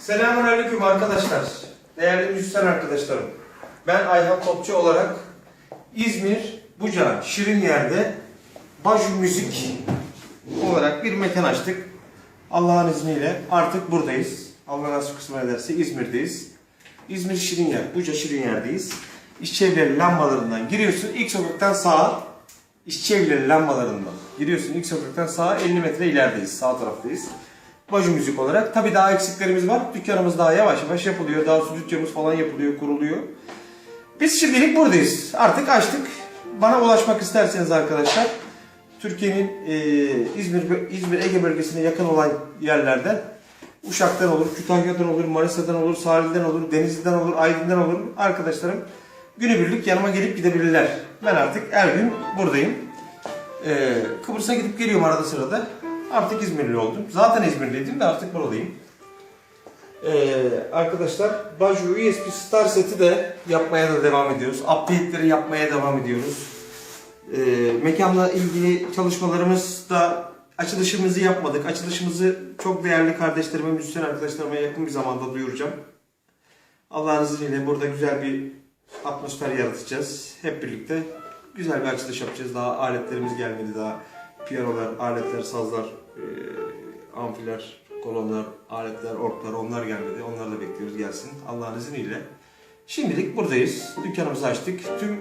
Selamünaleyküm arkadaşlar. Değerli müzisyen arkadaşlarım. Ben Ayhan Topçu olarak İzmir Buca Şirin Yer'de Baju Müzik olarak bir mekan açtık. Allah'ın izniyle artık buradayız. Allah nasip kısmet ederse İzmir'deyiz. İzmir Şirin Yer, Buca Şirin Yer'deyiz. İşçi evleri lambalarından giriyorsun. İlk sokaktan sağa İşçi evleri lambalarından giriyorsun. İlk sokaktan sağa 50 metre ilerideyiz. Sağ taraftayız. Baju müzik olarak. Tabii daha eksiklerimiz var. Dükkanımız daha yavaş yavaş yapılıyor. Daha stüdyomuz falan yapılıyor, kuruluyor. Biz şimdilik buradayız. Artık açtık. Bana ulaşmak isterseniz arkadaşlar Türkiye'nin e, İzmir İzmir Ege bölgesine yakın olan yerlerden Uşak'tan olur, Kütahya'dan olur, Manisa'dan olur, Sahil'den olur, Denizli'den olur, Aydın'dan olur. Arkadaşlarım günübirlik yanıma gelip gidebilirler. Ben artık her gün buradayım. Ee, Kıbrıs'a gidip geliyorum arada sırada. Artık İzmirli oldum. Zaten İzmirliydim de artık buradayım. Ee, arkadaşlar Baju USB Star seti de yapmaya da devam ediyoruz. Update'leri yapmaya devam ediyoruz. Ee, mekanla ilgili çalışmalarımız da açılışımızı yapmadık. Açılışımızı çok değerli kardeşlerime, müzisyen arkadaşlarıma yakın bir zamanda duyuracağım. Allah'ın izniyle burada güzel bir atmosfer yaratacağız. Hep birlikte güzel bir açılış yapacağız. Daha aletlerimiz gelmedi daha. Piyanolar, aletler, sazlar, e, amfiler, kolonlar, aletler, orklar onlar gelmedi. Onları da bekliyoruz gelsin Allah'ın izniyle. Şimdilik buradayız. Dükkanımızı açtık. Tüm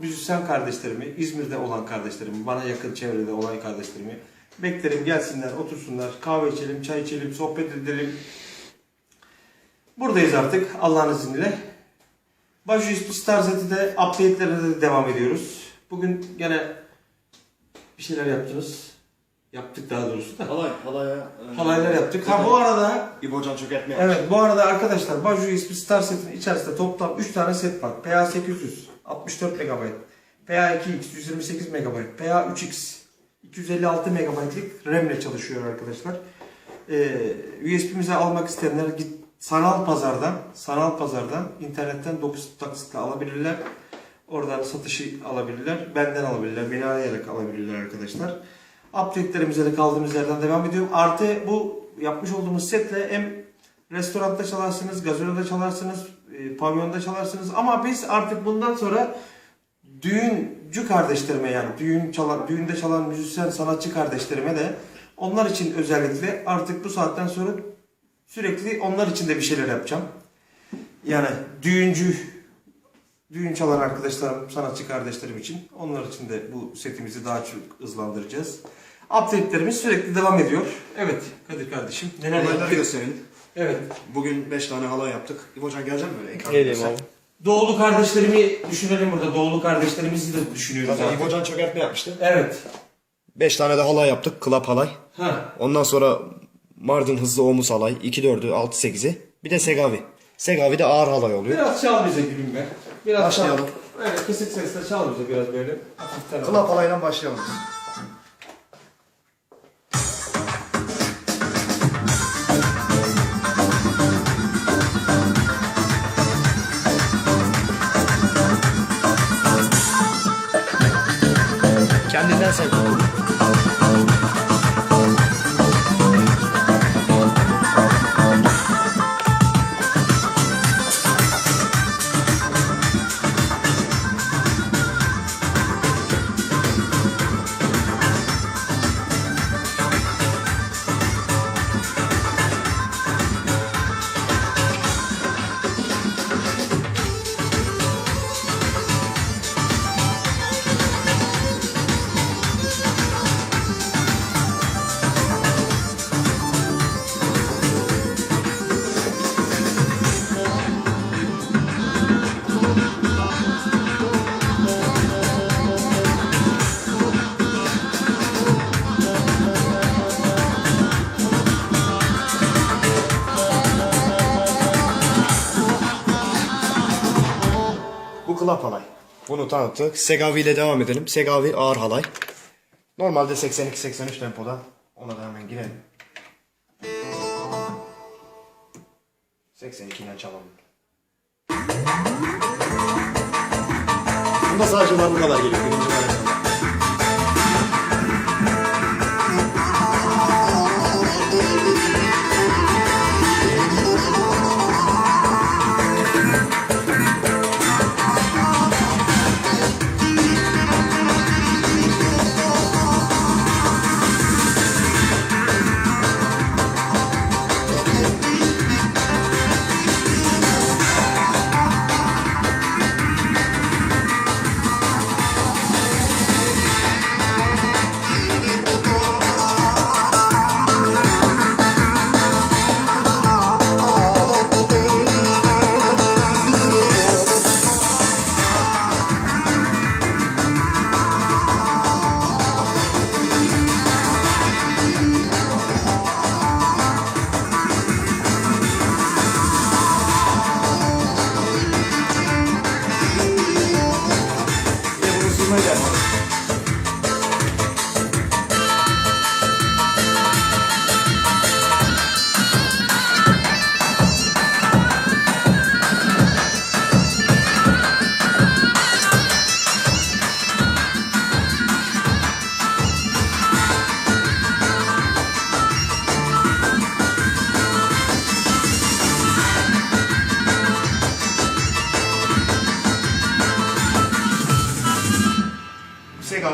müzisyen kardeşlerimi, İzmir'de olan kardeşlerimi, bana yakın çevrede olan kardeşlerimi beklerim gelsinler, otursunlar, kahve içelim, çay içelim, sohbet edelim. Buradayız artık Allah'ın izniyle. Baju ismi Star Set'i de update'lere de devam ediyoruz. Bugün gene bir şeyler yaptınız. Yaptık daha doğrusu da. Halay, halaya... e, Halaylar yaptık. Ha bu arada İbocan çökertme Evet bu arada arkadaşlar Baju ismi Star Set'in içerisinde toplam 3 tane set var. PA800 64 MB, PA2X 128 MB, PA3X 256 MB'lik RAM ile çalışıyor arkadaşlar. Ee, USB'mizi almak isteyenler git sanal pazardan, sanal pazardan internetten 9 taksitle alabilirler. Oradan satışı alabilirler. Benden alabilirler. Beni arayarak alabilirler arkadaşlar. Update'lerimize de kaldığımız yerden devam ediyorum. Artı bu yapmış olduğumuz setle hem restoranda çalarsınız, gazinada çalarsınız, e, pavyonda çalarsınız. Ama biz artık bundan sonra düğüncü kardeşlerime yani düğün çalan, düğünde çalan müzisyen sanatçı kardeşlerime de onlar için özellikle artık bu saatten sonra sürekli onlar için de bir şeyler yapacağım. Yani düğüncü düğün çalan arkadaşlarım, sanatçı kardeşlerim için onlar için de bu setimizi daha çok hızlandıracağız. Update'lerimiz sürekli devam ediyor. Evet Kadir kardeşim neler Halayları yaptık? gösterelim. Evet. Bugün 5 tane halay yaptık. İbocan gelecek mi böyle? ekran Geleyim abi. Doğulu kardeşlerimi düşünelim burada. Doğulu kardeşlerimizi de düşünüyoruz. Zaten artık. İbocan çökertme yapmıştı. Evet. 5 tane de halay yaptık. Klap halay. Ha. Ondan sonra Mardin hızlı omuz halay. 2-4'ü, 6-8'i. Bir de Segavi. Segavi de ağır halay oluyor. Biraz çal bize gülüm be. Biraz Başlayalım. Çal. Evet kısık sesle çal bize biraz böyle. Hafiften. Klap halayla başlayalım. Gracias. Klap halay. Bunu tanıttık. Segavi ile devam edelim. Segavi ağır halay. Normalde 82-83 tempoda. Ona da hemen girelim. 82 ile çalalım. Bunda sadece bu kadar geliyor. Birinci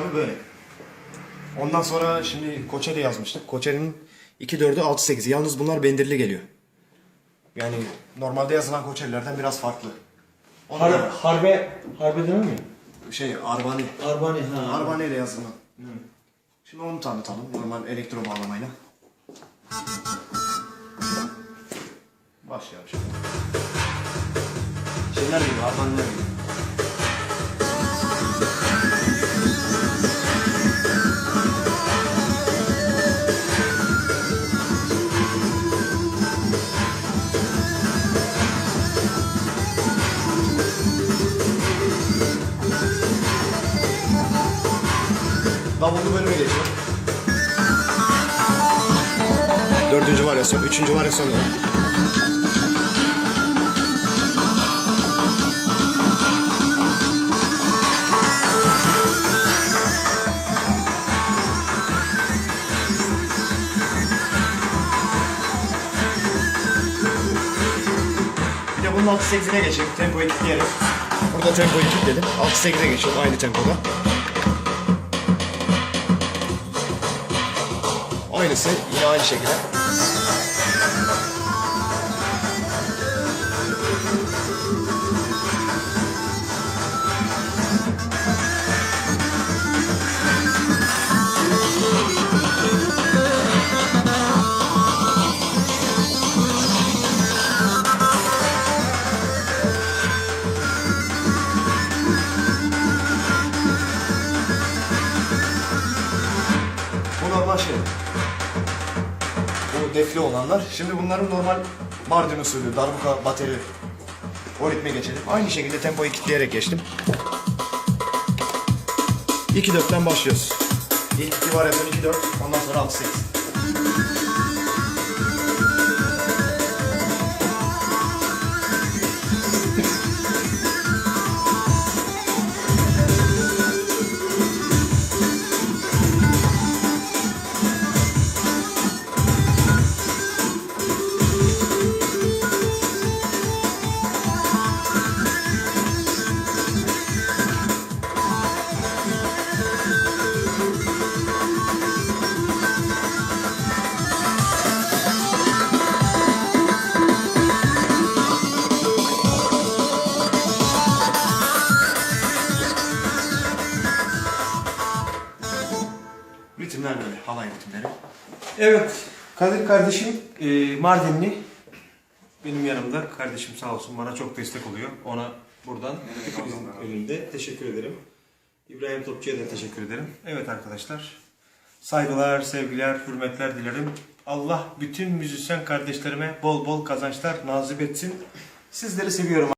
var. böyle. Ondan sonra şimdi Koçeri yazmıştık. Koçeri'nin 2.4'ü 6.8'i. Yalnız bunlar bendirli geliyor. Yani normalde yazılan Koçeri'lerden biraz farklı. Onu Har da- harbe, harbe değil mi? şey Arbani. Arbani ha. Arbani ile yazılan. Şimdi onu tanıtalım. Normal elektro bağlamayla. Başlayalım şimdi. Şeyler gibi, Arbaniler gibi. Davullu bölüme geçiyor. Dördüncü varyasyon, üçüncü varyasyon. Bir de bunun 6-8'ine geçelim. Tempoyu kilitleyelim. Burada tempoyu kilitledim. 6-8'e geçiyorum aynı tempoda. Aynısı yine aynı şekilde. Bu defli olanlar. Şimdi bunların normal Mardin usulü, darbuka, bateri. O ritme geçelim. Aynı şekilde tempoyu kilitleyerek geçtim. 2-4'ten başlıyoruz. İlk iki varyasyon 2-4, ondan sonra 6-8. Ritimler ritimleri. Evet. Kadir kardeşim e, Mardinli. Benim yanımda. Kardeşim sağ olsun bana çok destek oluyor. Ona buradan hepinizin önünde teşekkür ederim. İbrahim Topçu'ya da teşekkür ederim. Evet arkadaşlar. Saygılar, sevgiler, hürmetler dilerim. Allah bütün müzisyen kardeşlerime bol bol kazançlar nasip etsin. Sizleri seviyorum.